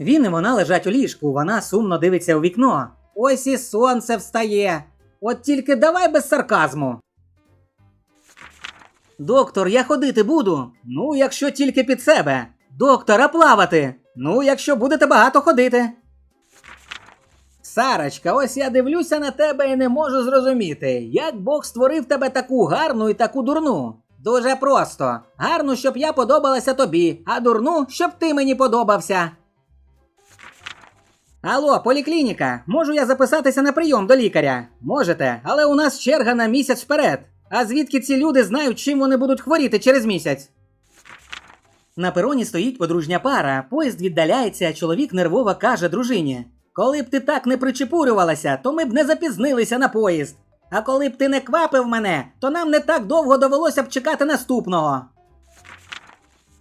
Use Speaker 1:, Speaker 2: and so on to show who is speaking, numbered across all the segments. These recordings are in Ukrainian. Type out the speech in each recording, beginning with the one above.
Speaker 1: Він і вона лежать у ліжку, вона сумно дивиться у вікно. Ось і сонце встає. От тільки давай без сарказму. Доктор, я ходити буду. Ну, якщо тільки під себе. Доктор, а плавати. Ну, якщо будете багато ходити. Сарочка, ось я дивлюся на тебе і не можу зрозуміти, як Бог створив тебе таку гарну і таку дурну. Дуже просто. Гарну, щоб я подобалася тобі, а дурну, щоб ти мені подобався. Алло, поліклініка, можу я записатися на прийом до лікаря? Можете, але у нас черга на місяць вперед. А звідки ці люди знають, чим вони будуть хворіти через місяць? На пероні стоїть подружня пара, поїзд віддаляється, а чоловік нервово каже дружині: Коли б ти так не причепурювалася, то ми б не запізнилися на поїзд. А коли б ти не квапив мене, то нам не так довго довелося б чекати наступного.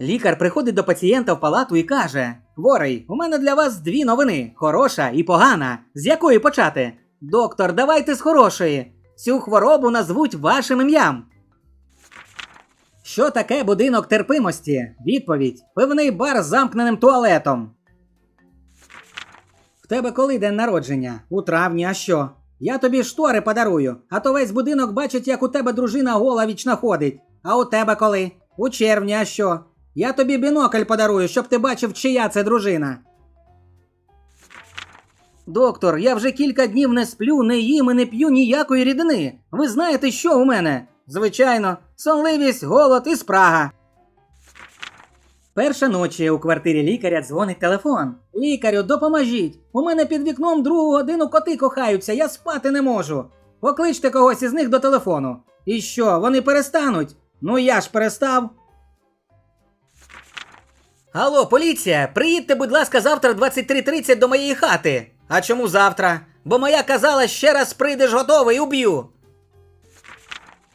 Speaker 1: Лікар приходить до пацієнта в палату і каже: Хворий, у мене для вас дві новини: хороша і погана. З якої почати? Доктор, давайте з хорошої. Цю хворобу назвуть вашим ім'ям. Що таке будинок терпимості? Відповідь: пивний бар з замкненим туалетом. В тебе коли день народження? У травні, а що? Я тобі штори подарую, а то весь будинок бачить, як у тебе дружина гола вічно ходить. А у тебе коли? У червні, а що? Я тобі бінокль подарую, щоб ти бачив, чия це дружина. Доктор, я вже кілька днів не сплю, не їм і не п'ю ніякої рідини. Ви знаєте, що у мене? Звичайно, сонливість, голод і спрага. Перша ночі у квартирі лікаря дзвонить телефон. Лікарю, допоможіть. У мене під вікном другу годину коти кохаються, я спати не можу. Покличте когось із них до телефону. І що, вони перестануть? Ну я ж перестав. Алло, поліція, приїдьте, будь ласка, завтра 23.30 до моєї хати. А чому завтра? Бо моя казала, ще раз прийдеш готовий, уб'ю.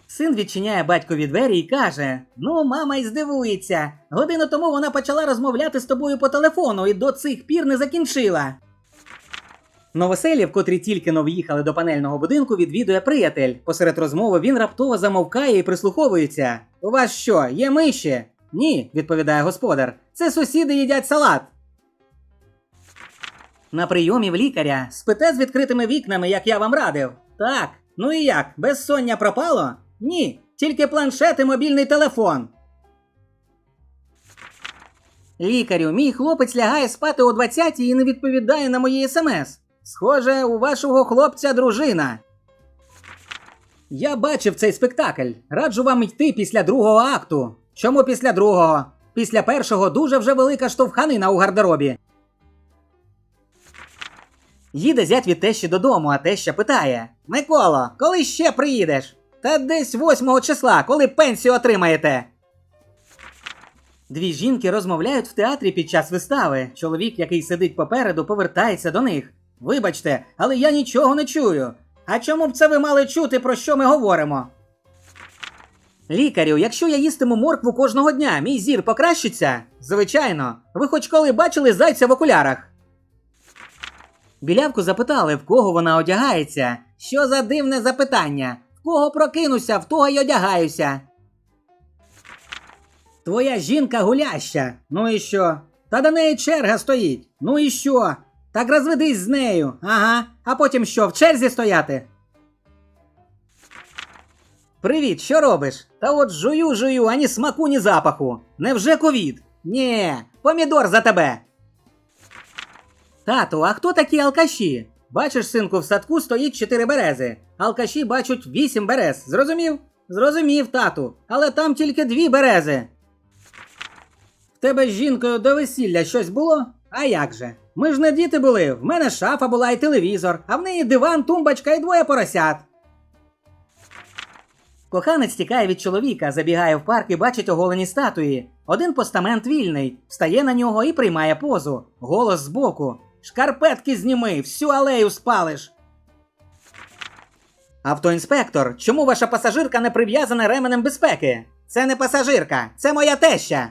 Speaker 1: Син відчиняє батькові двері і каже: Ну, мама й здивується. Годину тому вона почала розмовляти з тобою по телефону і до цих пір не закінчила. Новоселів, котрі тільки но в'їхали до панельного будинку, відвідує приятель. Посеред розмови він раптово замовкає і прислуховується. У вас що, є миші? Ні, відповідає господар. Це сусіди їдять салат. На прийомі в лікаря спите з відкритими вікнами, як я вам радив. Так. Ну і як? Безсоння пропало? Ні. Тільки планшет і мобільний телефон. Лікарю, мій хлопець лягає спати о 20 і не відповідає на мої смс. Схоже, у вашого хлопця дружина. Я бачив цей спектакль. Раджу вам йти після другого акту. Чому після другого? Після першого дуже вже велика штовханина у гардеробі. Їде зять від тещі додому, а теща питає: Миколо, коли ще приїдеш? Та десь 8 числа, коли пенсію отримаєте. Дві жінки розмовляють в театрі під час вистави. Чоловік, який сидить попереду, повертається до них. Вибачте, але я нічого не чую. А чому б це ви мали чути, про що ми говоримо? Лікарю, якщо я їстиму моркву кожного дня, мій зір покращиться? Звичайно. Ви хоч коли бачили зайця в окулярах? Білявку запитали, в кого вона одягається. Що за дивне запитання? В кого прокинуся, в того й одягаюся. Твоя жінка гуляща. Ну і що? Та до неї черга стоїть. Ну і що? Так розведись з нею. Ага. А потім що, в черзі стояти? Привіт, що робиш? Та от жую, жую, ані смаку, ні запаху. Невже ковід? Нє, помідор за тебе. Тату, а хто такі алкаші? Бачиш, синку, в садку стоїть чотири берези. Алкаші бачать вісім берез. Зрозумів? Зрозумів, тату. Але там тільки дві берези. В тебе з жінкою до весілля щось було? А як же? Ми ж не діти були. В мене шафа була і телевізор, а в неї диван, тумбочка і двоє поросят. Коханець тікає від чоловіка, забігає в парк і бачить оголені статуї. Один постамент вільний, встає на нього і приймає позу. Голос збоку. Шкарпетки зніми, всю алею спалиш. Автоінспектор, чому ваша пасажирка не прив'язана ременем безпеки? Це не пасажирка, це моя теща.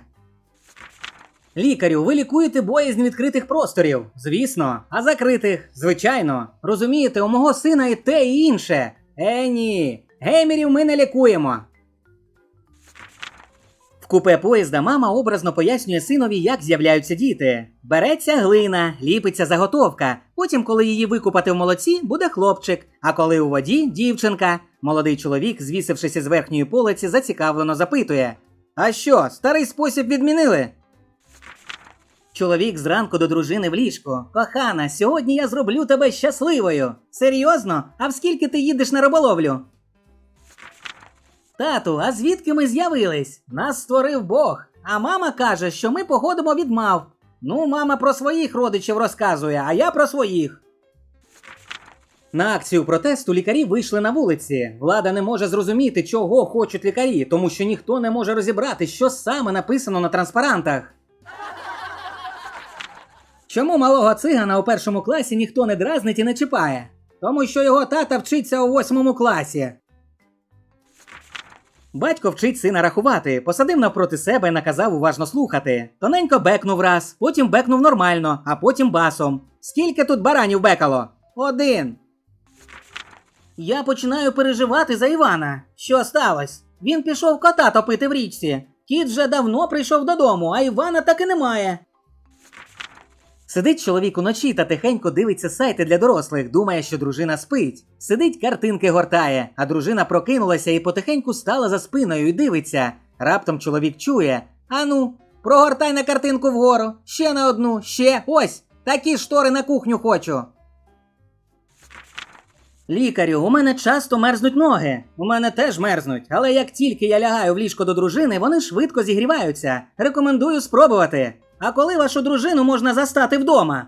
Speaker 1: Лікарю, ви лікуєте боязнь відкритих просторів. Звісно, а закритих, звичайно. Розумієте, у мого сина і те, і інше. Е, ні. Геймерів ми не лікуємо. В купе поїзда мама образно пояснює синові, як з'являються діти. Береться глина, ліпиться заготовка. Потім, коли її викупати в молоці, буде хлопчик. А коли у воді дівчинка. Молодий чоловік, звісившись із верхньої полиці, зацікавлено запитує: А що, старий спосіб відмінили? Чоловік зранку до дружини в ліжко. Кохана, сьогодні я зроблю тебе щасливою. Серйозно? А в скільки ти їдеш на риболовлю? Тату, а звідки ми з'явились? Нас створив Бог. А мама каже, що ми походимо від мав. Ну, мама про своїх родичів розказує, а я про своїх. На акцію протесту лікарі вийшли на вулиці. Влада не може зрозуміти, чого хочуть лікарі, тому що ніхто не може розібрати, що саме написано на транспарантах. Чому малого цигана у першому класі ніхто не дразнить і не чіпає? Тому що його тата вчиться у восьмому класі. Батько вчить сина рахувати, посадив навпроти себе і наказав уважно слухати. Тоненько бекнув раз, потім бекнув нормально, а потім басом. Скільки тут баранів бекало? Один. Я починаю переживати за Івана. Що сталося? Він пішов кота топити в річці. Кіт вже давно прийшов додому, а Івана так і немає. Сидить чоловік уночі та тихенько дивиться сайти для дорослих, думає, що дружина спить. Сидить, картинки гортає, а дружина прокинулася і потихеньку стала за спиною і дивиться. Раптом чоловік чує: Ану, прогортай на картинку вгору, ще на одну, ще ось, такі штори на кухню хочу. Лікарю, у мене часто мерзнуть ноги. У мене теж мерзнуть, але як тільки я лягаю в ліжко до дружини, вони швидко зігріваються. Рекомендую спробувати. А коли вашу дружину можна застати вдома?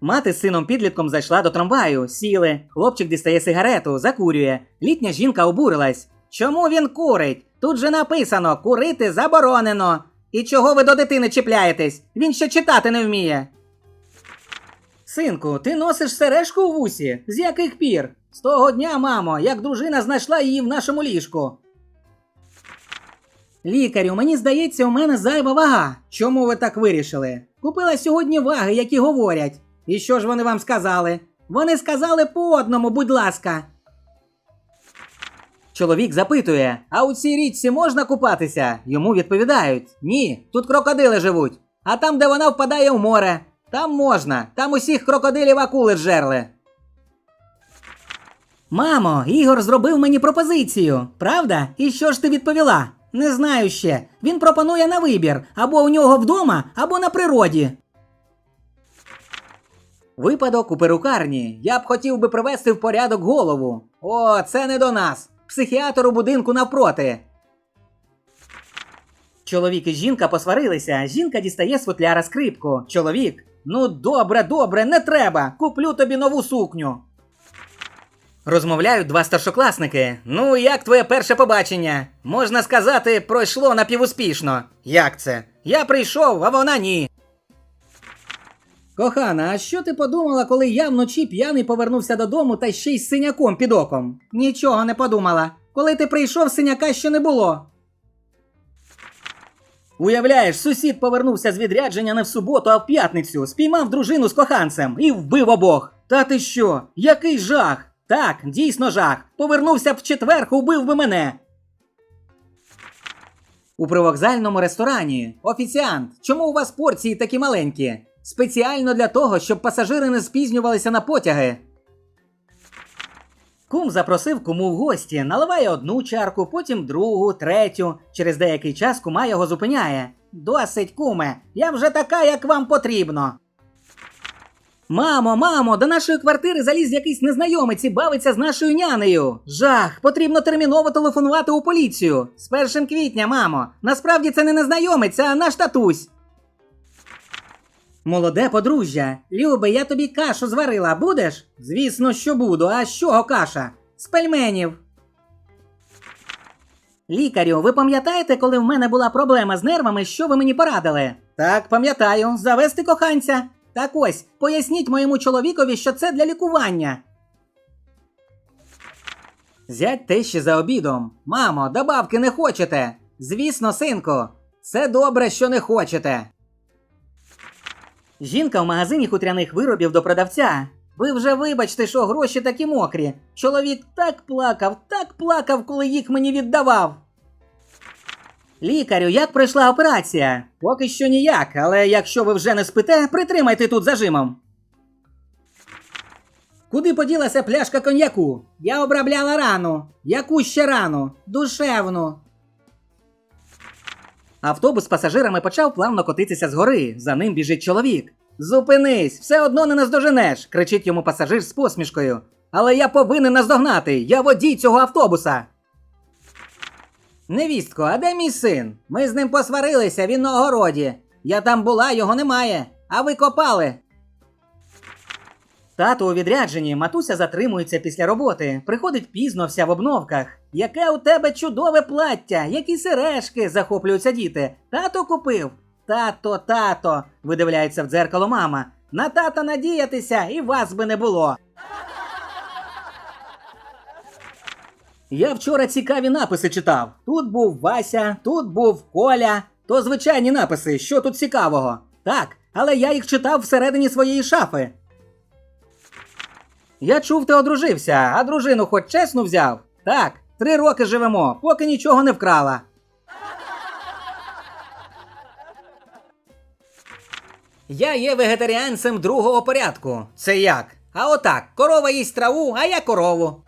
Speaker 1: Мати з сином підлітком зайшла до трамваю, сіли. Хлопчик дістає сигарету, закурює. Літня жінка обурилась. Чому він курить? Тут же написано курити заборонено. І чого ви до дитини чіпляєтесь? Він ще читати не вміє. Синку, ти носиш сережку у вусі? З яких пір? З того дня, мамо, як дружина знайшла її в нашому ліжку. Лікарю, мені здається, у мене зайва вага. Чому ви так вирішили? Купила сьогодні ваги, які говорять. І що ж вони вам сказали? Вони сказали по одному, будь ласка. Чоловік запитує: а у цій річці можна купатися? Йому відповідають: ні, тут крокодили живуть. А там, де вона впадає в море, там можна. Там усіх крокодилів акули жерли. Мамо, Ігор зробив мені пропозицію, правда? І що ж ти відповіла? Не знаю ще. Він пропонує на вибір або у нього вдома, або на природі. Випадок у перукарні. Я б хотів би привести в порядок голову. О, це не до нас. Психіатр у будинку навпроти. Чоловік і жінка посварилися. Жінка дістає з футляра скрипку. Чоловік. Ну, добре, добре, не треба. Куплю тобі нову сукню. Розмовляють два старшокласники. Ну, як твоє перше побачення? Можна сказати, пройшло напівуспішно. Як це? Я прийшов, а вона ні. Кохана, а що ти подумала, коли я вночі п'яний повернувся додому та ще й з синяком під оком? Нічого не подумала. Коли ти прийшов, синяка ще не було. Уявляєш, сусід повернувся з відрядження не в суботу, а в п'ятницю, спіймав дружину з коханцем і вбив обох. Та ти що? Який жах? Так, дійсно жах. Повернувся б в четвер, убив би мене. У привокзальному ресторані. Офіціант, чому у вас порції такі маленькі? Спеціально для того, щоб пасажири не спізнювалися на потяги. Кум запросив куму в гості, наливає одну чарку, потім другу, третю. Через деякий час кума його зупиняє. Досить, куме, я вже така, як вам потрібно. Мамо, мамо, до нашої квартири заліз якийсь незнайомець і бавиться з нашою нянею. Жах, потрібно терміново телефонувати у поліцію. З першим квітня, мамо. Насправді це не незнайомець, а наш татусь. Молоде подружжя. Любе, я тобі кашу зварила, будеш? Звісно, що буду. А з чого каша? З пельменів. Лікарю, ви пам'ятаєте, коли в мене була проблема з нервами, що ви мені порадили? Так, пам'ятаю, завести коханця. Так ось, поясніть моєму чоловікові, що це для лікування. Зять тещі за обідом. Мамо, добавки не хочете. Звісно, синку, це добре, що не хочете. Жінка в магазині хутряних виробів до продавця. Ви вже вибачте, що гроші такі мокрі. Чоловік так плакав, так плакав, коли їх мені віддавав. Лікарю, як пройшла операція? Поки що ніяк, але якщо ви вже не спите, притримайте тут зажимом. Куди поділася пляшка коньяку? Я обробляла рану. Яку ще рану? Душевну. Автобус з пасажирами почав плавно котитися згори. За ним біжить чоловік. Зупинись, все одно не наздоженеш, кричить йому пасажир з посмішкою. Але я повинен наздогнати. Я водій цього автобуса. Невістко, а де мій син? Ми з ним посварилися, він на огороді. Я там була, його немає. А ви копали. Тато у відрядженні, матуся затримується після роботи, приходить пізно вся в обновках. Яке у тебе чудове плаття, які сережки, захоплюються діти. Тато купив. Тато, тато, видивляється в дзеркало мама. На тата надіятися і вас би не було. Я вчора цікаві написи читав. Тут був Вася, тут був Коля. То звичайні написи, що тут цікавого. Так, але я їх читав всередині своєї шафи. Я чув, ти одружився, а дружину хоч чесно взяв? Так, три роки живемо, поки нічого не вкрала. Я є вегетаріанцем другого порядку. Це як? А отак, корова їсть траву, а я корову.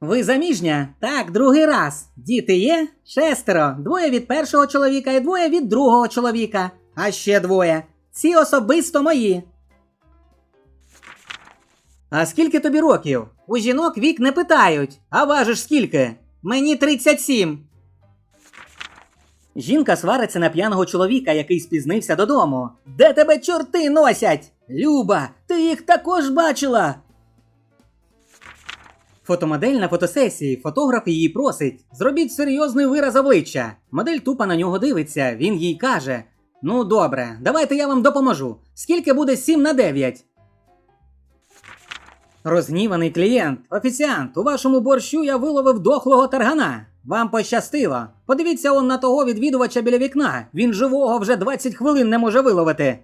Speaker 1: Ви заміжня? Так, другий раз. Діти є? Шестеро. Двоє від першого чоловіка і двоє від другого чоловіка. А ще двоє. Ці особисто мої. А скільки тобі років? У жінок вік не питають. А важиш скільки? Мені 37. Жінка свариться на п'яного чоловіка, який спізнився додому. Де тебе чорти носять? Люба, ти їх також бачила. Фотомодель на фотосесії, фотограф її просить. Зробіть серйозний вираз обличчя. Модель тупо на нього дивиться, він їй каже: Ну добре, давайте я вам допоможу. Скільки буде 7 на 9? Розгніваний клієнт. Офіціант, у вашому борщу я виловив дохлого таргана. Вам пощастило. Подивіться он на того відвідувача біля вікна. Він живого вже 20 хвилин не може виловити.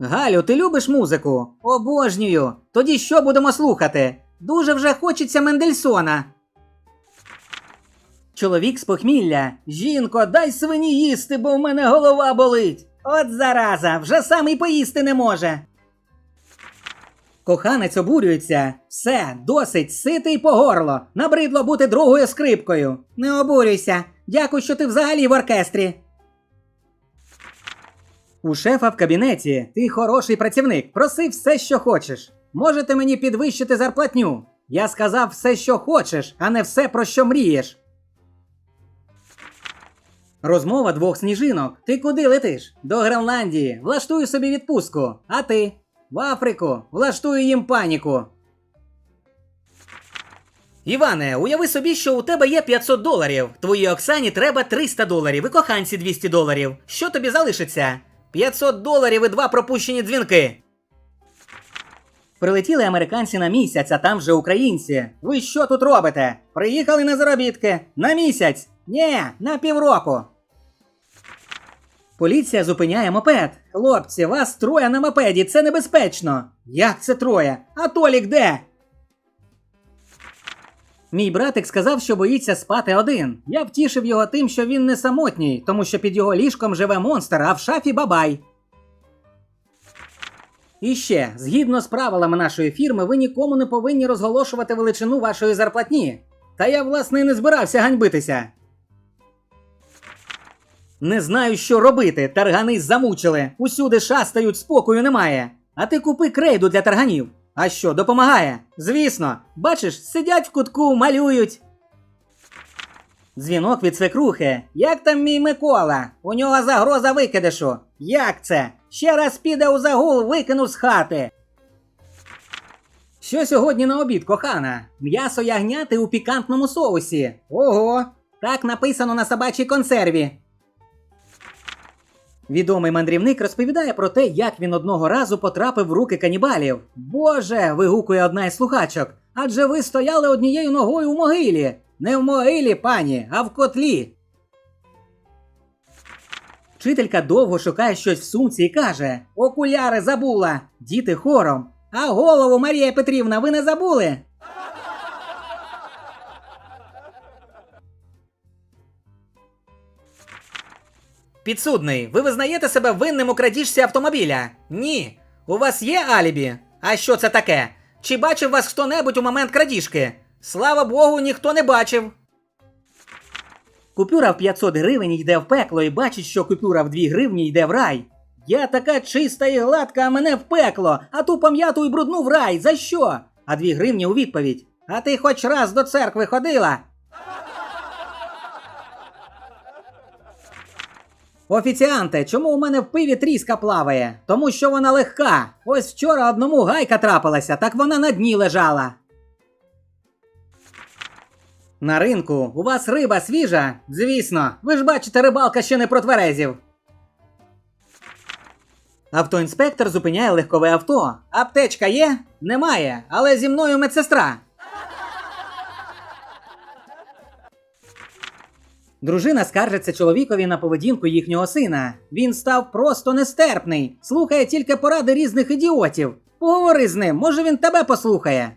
Speaker 1: Галю, ти любиш музику? Обожнюю. Тоді що будемо слухати? Дуже вже хочеться Мендельсона. Чоловік з похмілля. Жінко, дай свині їсти, бо в мене голова болить. От зараза, вже сам і поїсти не може. Коханець обурюється. Все, досить, ситий по горло. Набридло бути другою скрипкою. Не обурюйся. Дякую, що ти взагалі в оркестрі. У шефа в кабінеті ти хороший працівник. Проси все, що хочеш. Можете мені підвищити зарплатню. Я сказав все, що хочеш, а не все, про що мрієш. Розмова двох сніжинок. Ти куди летиш? До Гренландії. Влаштую собі відпустку. А ти? В Африку. Влаштую їм паніку. Іване, уяви собі, що у тебе є 500 доларів. Твоїй Оксані треба 300 доларів і коханці 200 доларів. Що тобі залишиться? 500 доларів і два пропущені дзвінки. Прилетіли американці на місяць, а там же українці. Ви що тут робите? Приїхали на заробітки? На місяць? Ні, на півроку. Поліція зупиняє мопед. Хлопці, вас троє на мопеді, це небезпечно. Як це троє? А Толік де? Мій братик сказав, що боїться спати один. Я втішив його тим, що він не самотній, тому що під його ліжком живе монстр, а в шафі бабай. І ще, згідно з правилами нашої фірми, ви нікому не повинні розголошувати величину вашої зарплатні. Та я, власне, і не збирався ганьбитися. Не знаю, що робити. Таргани замучили. Усюди шастають, спокою немає. А ти купи крейду для тарганів. А що, допомагає? Звісно, бачиш, сидять в кутку, малюють. Дзвінок від свекрухи. Як там мій Микола? У нього загроза викидишу. Як це? Ще раз піде у загул, викину з хати. Що сьогодні на обід, кохана? М'ясо ягняти у пікантному соусі. Ого! Так написано на собачій консерві. Відомий мандрівник розповідає про те, як він одного разу потрапив в руки канібалів. Боже, вигукує одна із слухачок. Адже ви стояли однією ногою у могилі. Не в могилі, пані, а в котлі. Вчителька довго шукає щось в сумці і каже: Окуляри забула. Діти хором. А голову, Марія Петрівна, ви не забули? Підсудний, ви визнаєте себе винним у крадіжці автомобіля? Ні. У вас є алібі? А що це таке? Чи бачив вас хто-небудь у момент крадіжки? Слава Богу, ніхто не бачив. Купюра в 500 гривень йде в пекло і бачить, що купюра в 2 гривні йде в рай. Я така чиста і гладка, а мене в пекло, а ту пам'яту і брудну в рай. За що? А 2 гривні у відповідь. А ти хоч раз до церкви ходила? Офіціанте, чому у мене в пиві тріска плаває? Тому що вона легка. Ось вчора одному гайка трапилася, так вона на дні лежала. На ринку у вас риба свіжа? Звісно, ви ж бачите, рибалка ще не протверезів. Автоінспектор зупиняє легкове авто. Аптечка є? Немає, але зі мною медсестра. Дружина скаржиться чоловікові на поведінку їхнього сина. Він став просто нестерпний, слухає тільки поради різних ідіотів. Поговори з ним, може він тебе послухає.